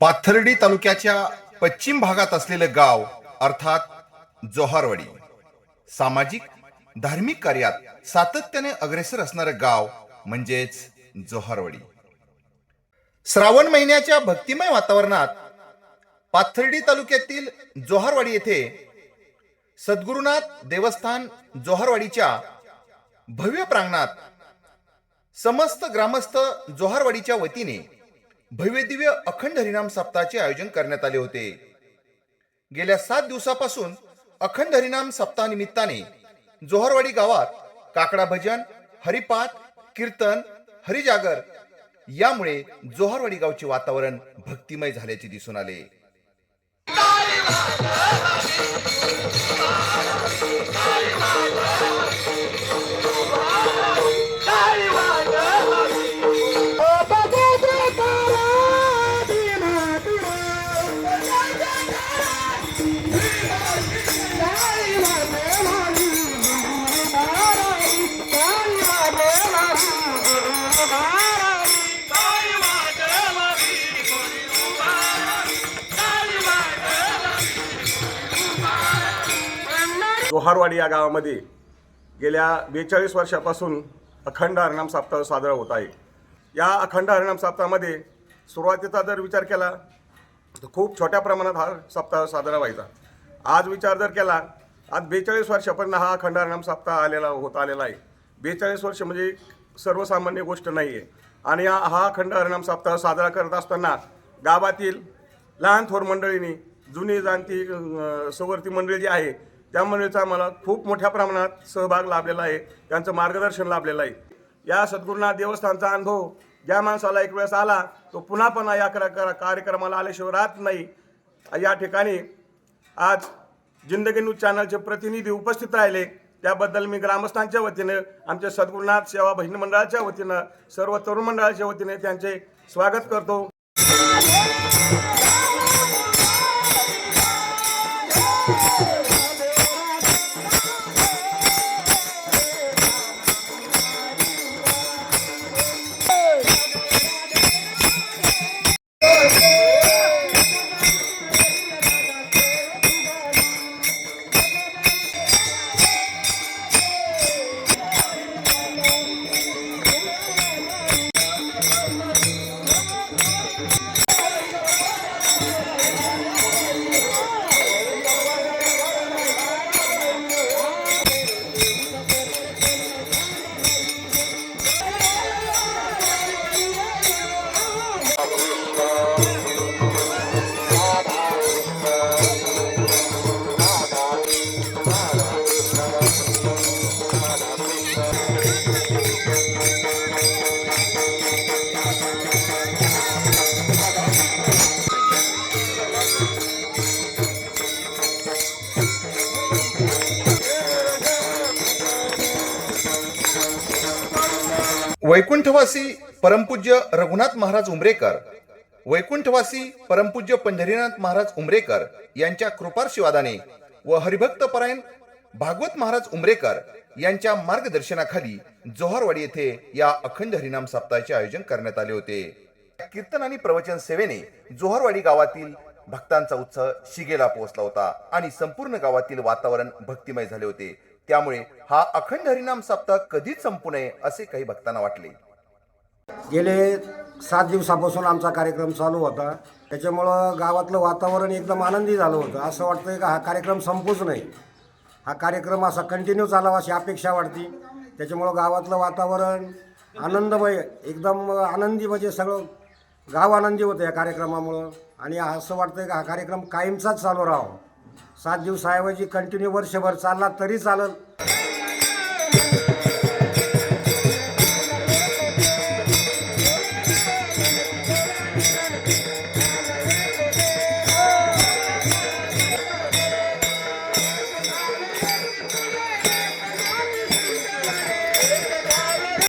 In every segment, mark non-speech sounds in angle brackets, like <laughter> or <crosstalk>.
पाथर्डी तालुक्याच्या पश्चिम भागात असलेलं गाव अर्थात जोहारवाडी. सामाजिक धार्मिक कार्यात सातत्याने अग्रेसर असणारं गाव म्हणजेच जोहारवाडी. श्रावण महिन्याच्या भक्तिमय वातावरणात पाथर्डी तालुक्यातील जोहारवाडी येथे सद्गुरुनाथ देवस्थान जोहारवाडीच्या भव्य प्रांगणात समस्त ग्रामस्थ जोहारवाडीच्या वतीने भव्यदिव्य अखंड हरिनाम सप्ताहाचे आयोजन करण्यात आले होते. गेल्या सात दिवसापासून अखंड हरिनाम सप्ताहानिमित्ताने जोहरवाडी गावात काकडा भजन हरिपाठ कीर्तन हरिजागर यामुळे जोहरवाडी गावचे वातावरण भक्तिमय झाल्याचे दिसून आले. लोहारवाडी या गावामध्ये गेल्या बेचाळीस वर्षापासून अखंड हरणाम सप्ताह साजरा होत आहे. या अखंड हरणाम सप्ताहामध्ये सुरुवातीचा जर विचार केला तर खूप छोट्या प्रमाणात हा सप्ताह साजरा व्हायचा. आज विचार जर केला आज बेचाळीस वर्षापर्यंत हा अखंड हरणाम सप्ताह आलेला होत आलेला आहे. बेचाळीस वर्ष म्हणजे सर्वसामान्य गोष्ट नाही आहे आणि हा हा अखंड हरणाम सप्ताह साजरा करत असताना गावातील लहान थोर मंडळींनी जुनी जाणती अं, सवर्ती मंडळी जी आहे त्या आम्हाला मला खूप मोठ्या प्रमाणात सहभाग लाभलेला आहे. त्यांचं मार्गदर्शन लाभलेलं आहे. या सद्गुरुनाथ देवस्थानचा अनुभव ज्या माणसाला एक वेळेस आला तो पुन्हा पण या करा- कार्यक्रमाला आल्याशिवाय राहत नाही. या ठिकाणी आज जिंदगी न्यूज चॅनलचे प्रतिनिधी उपस्थित राहिले. त्याबद्दल मी ग्रामस्थांच्या वतीने आमच्या सद्गुरुनाथ सेवा भजन मंडळाच्या वतीनं सर्व तरुण मंडळाच्या वतीने त्यांचे स्वागत करतो. वैकुंठवासी परमपूज्य रघुनाथ महाराज उमरेकर वैकुंठवासी परमपूज्य पंढरीनाथ महाराज उमरेकर यांच्या कृपार्शिवादाने व हरिभक्तपरायण भागवत महाराज उमरेकर यांच्या मार्गदर्शनाखाली जोहरवाडी येथे या अखंड हरिनाम सप्ताहाचे आयोजन करण्यात आले होते. कीर्तन आणि प्रवचन सेवेने जोहरवाडी गावातील भक्तांचा उत्साह शिगेला पोहोचला होता आणि संपूर्ण गावातील वातावरण भक्तिमय झाले होते. त्यामुळे हा अखंड हरिनाम सप्ताह कधीच संपू नये असे काही भक्तांना वाटले. गेले सात दिवसापासून आमचा कार्यक्रम चालू होता. त्याच्यामुळं गावातलं वातावरण एकदम आनंदी झालं होतं. असं वाटतंय का हा कार्यक्रम संपूच नाही. हा कार्यक्रम असा कंटिन्यू चालावा अशी अपेक्षा वाटते त्याच्यामुळं गावातलं वातावरण आनंदमय एकदम आनंदी म्हणजे सगळं गाव आनंदी होतं या कार्यक्रमामुळं. आणि असं वाटतंय का हा कार्यक्रम कायमचाच चालू राहावा. सात दिवसाऐवजी कंटिन्यू वर्षभर चालला तरी चालल.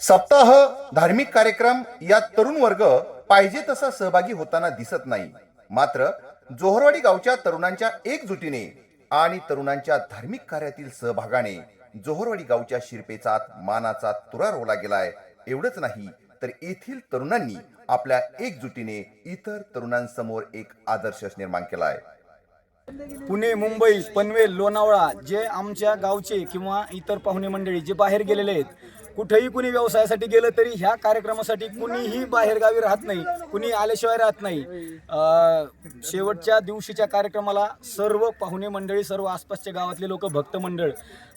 सप्ताह धार्मिक कार्यक्रम यात तरुण वर्ग पाहिजे तसा सहभागी होताना दिसत नाही. मात्र जोहरवाडी गावच्या तरुणांच्या एकजुटीने आणि तरुणांच्या धार्मिक कार्यातील सहभागाने जोहरवाडी गावच्या शिरपेचात मानाचा तुरा रोवला गेलाय. एवढंच नाही तर येथील तरुणांनी आपल्या एकजुटीने इतर तरुणांसमोर एक आदर्श निर्माण केलाय. पुणे मुंबई पनवेल लोणावळा जे आमच्या गावचे किंवा इतर पाहुणे मंडळी जे बाहेर गेलेले आहेत कुठेही कुणी व्यवसायासाठी गेलं तरी ह्या कार्यक्रमासाठी कुणीही बाहेरगावी राहत नाही कुणी आल्याशिवाय राहत नाही. अं, शेवटच्या दिवशीच्या कार्यक्रमाला सर्व पाहुणे मंडळी सर्व आसपासच्या गावातले लोक भक्त मंडळ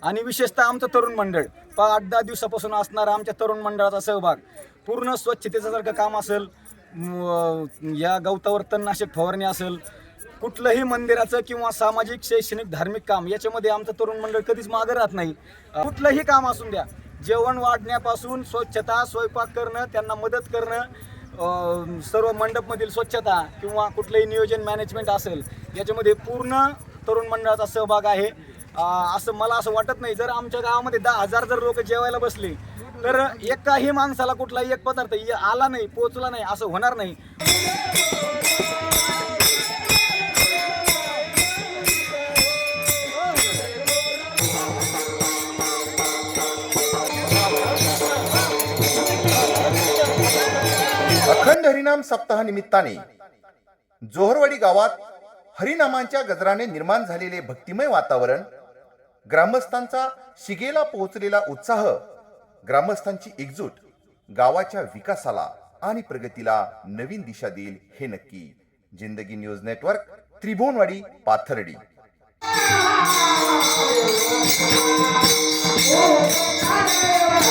आणि विशेषतः आमचं तरुण मंडळ. पा आठ दहा दिवसापासून असणारा आमच्या तरुण मंडळाचा सहभाग. पूर्ण स्वच्छतेचं जर का काम असेल म, या गवतावर तणनाशक फवारणी असेल कुठलंही मंदिराचं किंवा सामाजिक शैक्षणिक धार्मिक काम याच्यामध्ये आमचं तरुण मंडळ कधीच मागं राहत नाही. कुठलंही काम असून द्या जेवण वाढण्यापासून स्वच्छता स्वयंपाक करणं त्यांना मदत करणं सर्व मंडपमधील स्वच्छता किंवा कुठलंही नियोजन मॅनेजमेंट असेल याच्यामध्ये पूर्ण तरुण मंडळाचा सहभाग आहे. असं मला असं वाटत नाही. जर आमच्या गावामध्ये दहा हजार जर लोक जेवायला बसले तर एकाही माणसाला कुठलाही एक पदार्थ आला नाही पोचला नाही असं होणार नाही. अखंड हरिनाम सप्ताहनिमित्ताने जोहरवाडी गावात हरिनामांच्या गजराने निर्माण झालेले भक्तिमय वातावरण ग्रामस्थांचा शिगेला पोहोचलेला उत्साह ग्रामस्थांची एकजूट गावाच्या विकासाला आणि प्रगतीला नवीन दिशा देईल हे नक्की. जिंदगी न्यूज नेटवर्क त्रिभुवनवाडी पाथर्डी. <laughs>